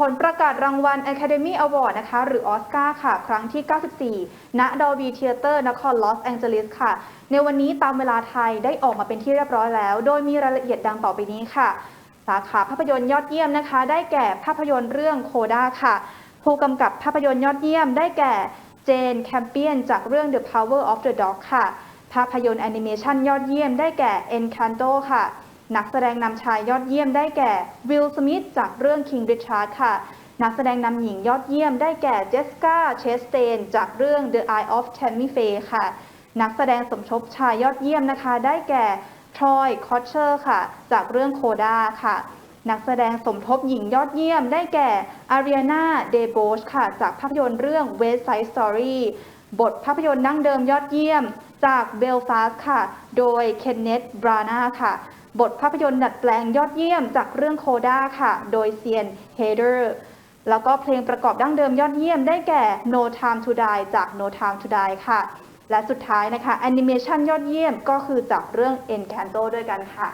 ผลประกาศรางวัล Academy Award นะคะ หรือออสการ์ค่ะ ครั้งที่ 94ณ Dolby Theater นครลอสแองเจลิสค่ะ ในวันนี้ตามเวลาไทยได้ออกมาเป็นที่เรียบร้อยแล้ว โดยมีรายละเอียดดังต่อไปนี้ค่ะ สาขาภาพยนตร์ยอดเยี่ยมนะคะ ได้แก่ภาพยนตร์เรื่องโคด้าค่ะ ผู้กำกับภาพยนตร์ยอดเยี่ยม ได้แก่เจนแคมเปียนจากเรื่อง The Power of the Dog ค่ะ ภาพยนตร์แอนิเมชันยอดเยี่ยมได้แก่ Encanto ค่ะ นักแสดงนำชายยอดเยี่ยมได้แก่วิลสมิธจากเรื่อง King Richard ค่ะ นักแสดงนำหญิงยอดเยี่ยมได้แก่เจสกาเชสเตนจากเรื่อง The Eye of Tammy Faye ค่ะ นักแสดงสมทบชายยอดเยี่ยมนะคะ ได้แก่ทรอยคอชเชอร์ค่ะ จากเรื่องโคด้าค่ะนักแสดงสมทบหญิงยอดเยี่ยมได้แก่อารีนาเดโบชค่ะ จากภาพยนตร์เรื่อง West Side Story บทภาพยนตร์ดั้งเดิมยอดเยี่ยมจากเบลฟาสค่ะ โดยเคนเนตบรานาค่ะ บทภาพยนตร์ดัดแปลงยอดเยี่ยมจากเรื่องโคด้าค่ะ โดยเซียนเฮเดอร์แล้วก็เพลงประกอบดั้งเดิมยอดเยี่ยมได้แก่ No Time to Die จาก No Time to Die ค่ะ และสุดท้ายนะคะแอนิเมชันยอดเยี่ยมก็คือจากเรื่อง Encanto ด้วยกันค่ะ